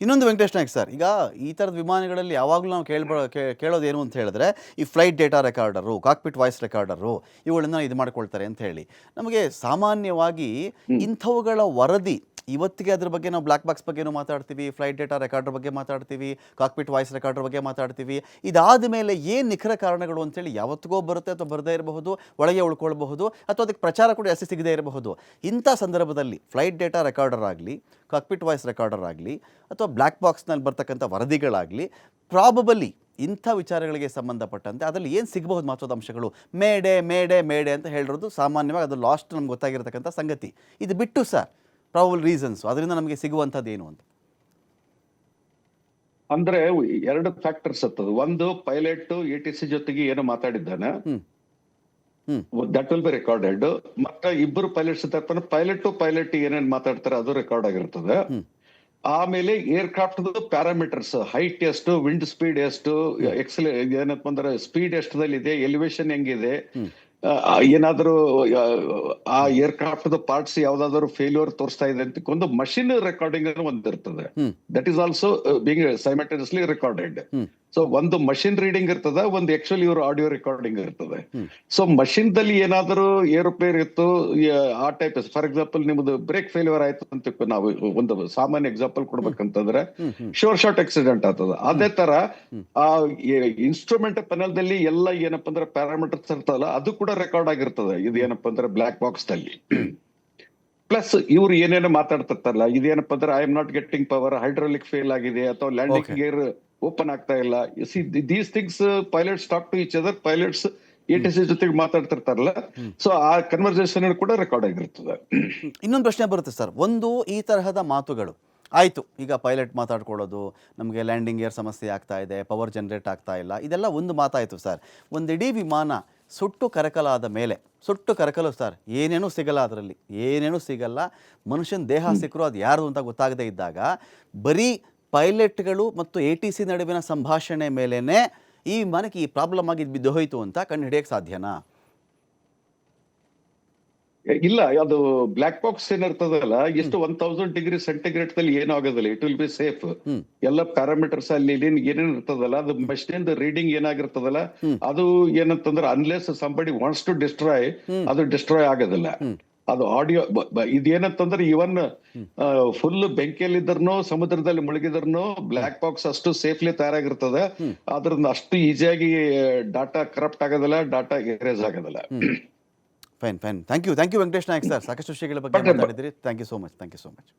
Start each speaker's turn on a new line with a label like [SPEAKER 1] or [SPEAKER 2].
[SPEAKER 1] ಇನ್ನೊಂದು ವೆಂಕಟೇಶ್ ನಾಯ್ಕ್ ಸರ್ ಈಗ ಈ ಥರದ ವಿಮಾನಗಳಲ್ಲಿ ಯಾವಾಗಲೂ ನಾವು ಕೇಳ್ಬ ಕೇಳೋದು ಕೇಳೋದೇನು ಅಂತ ಹೇಳಿದ್ರೆ ಈ flight data recorder cockpit voice recorder ಇವುಗಳನ್ನ ಇದು ಮಾಡ್ಕೊಳ್ತಾರೆ ಅಂತ ಹೇಳಿ. ನಮಗೆ ಸಾಮಾನ್ಯವಾಗಿ ಇಂಥವುಗಳ ವರದಿ ಇವತ್ತಿಗೆ ಅದ್ರ ಬಗ್ಗೆ ನಾವು ಬ್ಲ್ಯಾಕ್ ಬಾಕ್ಸ್ ಬಗ್ಗೆನೂ ಮಾತಾಡ್ತೀವಿ ಫ್ಲೈಟ್ ಡೇಟಾ ರೆಕಾರ್ಡರ್ ಬಗ್ಗೆ ಮಾತಾಡ್ತೀವಿ ಕಾಕ್ಪಿಟ್ ವಾಯ್ಸ್ ರೆಕಾರ್ಡರ್ ಬಗ್ಗೆ ಮಾತಾಡ್ತೀವಿ. ಇದಾದ ಮೇಲೆ ಏನು ನಿಖರ ಕಾರಣಗಳು ಅಂತೇಳಿ ಯಾವತ್ತಿಗೋ ಬರುತ್ತೆ ಅಥವಾ ಬರದೇ ಇರಬಹುದು, ಒಳಗೆ ಉಳ್ಕೊಳ್ಬಹುದು, ಅಥವಾ ಅದಕ್ಕೆ ಪ್ರಚಾರ ಕೂಡ ಜಾಸ್ತಿ ಸಿಗದೇ ಇರಬಹುದು. ಇಂಥ ಸಂದರ್ಭದಲ್ಲಿ ಫ್ಲೈಟ್ ಡೇಟಾ ರೆಕಾರ್ಡರ್ ಆಗಲಿ ಕಾಕ್ಪಿಟ್ ವಾಯ್ಸ್ ರೆಕಾರ್ಡರ್ ಆಗಲಿ, ಅಥವಾ ಬ್ಲ್ಯಾಕ್ ಬಾಕ್ಸ್ನಲ್ಲಿ ಬರ್ತಕ್ಕಂಥ ವರದಿಗಳಾಗಲಿ ಪ್ರಾಬಬಲಿ ಇಂಥ ವಿಚಾರಗಳಿಗೆ ಸಂಬಂಧಪಟ್ಟಂತೆ ಅದರಲ್ಲಿ ಏನು ಸಿಗಬಹುದು ಮಹತ್ವದ ಅಂಶಗಳು? ಮೇಡೆ ಮೇಡೆ ಮೇಡೆ ಅಂತ ಹೇಳಿರೋದು ಸಾಮಾನ್ಯವಾಗಿ ಅದು ಲಾಸ್ಟ್ ನಮ್ಗೆ ಗೊತ್ತಾಗಿರತಕ್ಕಂಥ ಸಂಗತಿ. ಇದು ಬಿಟ್ಟು ಸರ್ ಪ್ರಾಬಲ್ ರೀಸನ್ಸ್ ಅದರಿಂದ ನಮಗೆ ಸಿಗುವಂತದ್ದು ಏನು ಅಂತ?
[SPEAKER 2] ಅಂದ್ರೆ ಎರಡು ಫ್ಯಾಕ್ಟರ್ಸ್ ಹತ್ತದು ಒಂದು ಪೈಲಟ್ ಎ ಟಿ ಸಿ ಜೊತೆಗೆ ಏನು ಮಾತಾಡಿದ್ದಾನೆ. ದಟ್ ವಿಲ್ ಬಿ ರೆಕಾರ್ಡೆಡ್ ಮತ್ತೆ ಇಬ್ಬರು ಪೈಲಟ್ಸ್ ಇರ್ತಾರೆ ಪೈಲಟ್ ಟು ಪೈಲಟ್ ಏನೇನ್ ಮಾತಾಡ್ತಾರೆ ಅದು ರೆಕಾರ್ಡ್ ಆಗಿರ್ತದೆ. ಆಮೇಲೆ ಏರ್ಕ್ರಾಫ್ಟ್ ಪ್ಯಾರಾಮೀಟರ್ಸ್ ಹೈಟ್ ಎಷ್ಟು ವಿಂಡ್ ಸ್ಪೀಡ್ ಎಷ್ಟು ಎಕ್ಸಲ್ ಏನಪ್ಪ ಅಂದ್ರೆ ಸ್ಪೀಡ್ ಎಷ್ಟದಲ್ಲಿದೆ ಎಲಿವೇಶನ್ ಹೆಂಗಿದೆ ಏನಾದ್ರೂ ಆ, ಏರ್ಕ್ರಾಫ್ಟ್ ಪಾರ್ಟ್ಸ್ ಯಾವ್ದಾದ್ರು ಫೇಲ್ಯೂರ್ ತೋರಿಸ್ತಾ ಇದೆ ಅಂತ ಒಂದು ಮಷಿನ್ ರೆಕಾರ್ಡಿಂಗ್ ಒಂದಿರ್ತದೆ
[SPEAKER 1] ಹ್ಮ್.
[SPEAKER 2] That is also being simultaneously recorded. So ಒಂದು ಮಷಿನ್ ರೀಡಿಂಗ್ ಇರ್ತದ ಒಂದು ಆಕ್ಚುಲಿ ಇವರು ಆಡಿಯೋ ರೆಕಾರ್ಡಿಂಗ್ ಇರ್ತದೆ. ಸೊ ಮಷಿನ್ ದಲ್ಲಿ ಏನಾದರೂ ಏರುಪೇರ್ ಇತ್ತು ಆ ಟೈಪ್ ಫಾರ್ ಎಕ್ಸಾಂಪಲ್ ನಿಮ್ದು ಬ್ರೇಕ್ ಫೇಲ್ಯೂರ್ ಆಯ್ತು ಅಂತ ನಾವು ಒಂದು ಸಾಮಾನ್ಯ ಎಕ್ಸಾಂಪಲ್ ಕೊಡ್ಬೇಕಂತಂದ್ರೆ ಶೋರ್ ಶಾರ್ಟ್ ಆಕ್ಸಿಡೆಂಟ್ ಆಗ್ತದ. ಅದೇ ತರ ಆ ಇನ್ಸ್ಟ್ರೂಮೆಂಟ್ ಪೆನಲ್ ದಲ್ಲಿ ಎಲ್ಲ ಏನಪ್ಪ ಅಂದ್ರೆ ಪ್ಯಾರಾಮೀಟರ್ಸ್ ಇರ್ತದಲ್ಲ ಅದು ಕೂಡ ರೆಕಾರ್ಡ್ ಆಗಿರ್ತದೆ. ಇದು ಏನಪ್ಪಾ ಅಂದ್ರೆ ಬ್ಲಾಕ್ ಬಾಕ್ಸ್ನಲ್ಲಿ ಪ್ಲಸ್ ಇವ್ರು ಏನೇನೋ ಮಾತಾಡ್ತಿರ್ತಾರಲ್ಲ ಇದೇನಪ್ಪ ಅಂದ್ರೆ I am not getting power hydraulic fail ಆಗಿದೆ ಅಥವಾ ಲ್ಯಾಂಡಿಂಗ್. ಗೇರ್ ಓಪನ್ ಆಗ್ತಾ ಇಲ್ಲ. See these things pilots talk to each other pilots A T C ಜೊತೆಗೆ ಮಾತಾಡ್ತಿರ್ತಾರಲ್ಲ. ಸೊ ಆ ಕನ್ವರ್ಸೇಷನ್ ಕೂಡ ರೆಕಾರ್ಡ್ ಆಗಿರ್ತದೆ.
[SPEAKER 1] ಇನ್ನೊಂದು ಪ್ರಶ್ನೆ ಬರುತ್ತೆ ಸರ್. ಒಂದು ಈ ತರಹದ ಮಾತುಗಳು. ಆಯಿತು ಈಗ ಪೈಲಟ್ ಮಾತಾಡ್ಕೊಳ್ಳೋದು ನಮಗೆ ಲ್ಯಾಂಡಿಂಗ್ ಏರ್ ಸಮಸ್ಯೆ ಆಗ್ತಾ ಇದೆ ಪವರ್ ಜನರೇಟ್ ಆಗ್ತಾ ಇಲ್ಲ ಇದೆಲ್ಲ ಒಂದು ಮಾತಾಯಿತು ಸರ್. ಒಂದಿಡೀ ವಿಮಾನ ಸುಟ್ಟು ಕರಕಲಾದ ಮೇಲೆ ಸುಟ್ಟು ಕರಕಲು ಸರ್ ಏನೇನೂ ಸಿಗಲ್ಲ ಅದರಲ್ಲಿ ಏನೇನೂ ಸಿಗಲ್ಲ. ಮನುಷ್ಯನ ದೇಹ ಸಿಕ್ಕರು ಅದು ಯಾರು ಅಂತ ಗೊತ್ತಾಗದೇ ಇದ್ದಾಗ ಬರೀ ಪೈಲಟ್ಗಳು ಮತ್ತು ಎ ಟಿ ಸಿ ನಡುವಿನ ಸಂಭಾಷಣೆ ಮೇಲೇ ಈ ವಿಮಾನಕ್ಕೆ ಈ ಪ್ರಾಬ್ಲಮ್ ಆಗಿ ಬಿದ್ದು ಹೋಯಿತು ಅಂತ ಕಂಡು ಹಿಡಿಯಕ್ಕೆ ಸಾಧ್ಯನಾ?
[SPEAKER 2] ಇಲ್ಲ ಅದು ಬ್ಲಾಕ್ ಬಾಕ್ಸ್ ಏನಿರ್ತದಲ್ಲ ಎಷ್ಟು ಒನ್ ತೌಸಂಡ್ ಡಿಗ್ರಿ ಸೆಂಟಿಗ್ರೇಡ್ ದಲ್ಲಿ ಏನೂ ಆಗೋದಿಲ್ಲ ಇಟ್ ವಿಲ್ ಬಿ ಸೇಫ್. ಎಲ್ಲ ಪ್ಯಾರಾಮೀಟರ್ಸ್ ಅಲ್ಲಿ ಏನೇನ್ ಇರ್ತದಲ್ಲ ಅದು ಮಷಿನ್ ರೀಡಿಂಗ್ ಏನಾಗಿರ್ತದಲ್ಲ ಅದು ಏನಂತಂದ್ರೆ unless somebody wants to destroy ಅದು ಡಿಸ್ಟ್ರಾಯ್ ಆಗೋದಿಲ್ಲ. ಅದು ಆಡಿಯೋ ಇದೇನಂತಂದ್ರೆ ಇವನ್ ಫುಲ್ ಬೆಂಕಿಯಲ್ಲಿದ್ರು ಸಮುದ್ರದಲ್ಲಿ ಮುಳುಗಿದ್ರು ಬ್ಲಾಕ್ ಬಾಕ್ಸ್ ಅಷ್ಟು ಸೇಫ್ಲಿ ತಯಾರಾಗಿರ್ತದೆ. ಅದ್ರಿಂದ ಅಷ್ಟು ಈಸಿಯಾಗಿ ಡಾಟಾ ಕರಪ್ಟ್ ಆಗೋದಿಲ್ಲ ಡಾಟಾ ಎರೇಜ್ ಆಗೋದಿಲ್ಲ.
[SPEAKER 1] Fine fine thank you thank you Venkatesh Nayak sir ಸಾಕಷ್ಟು ವಿಷಯಗಳ ಬಗ್ಗೆ ಮಾತಾಡಿದ್ರಿ. Thank you so much thank you so much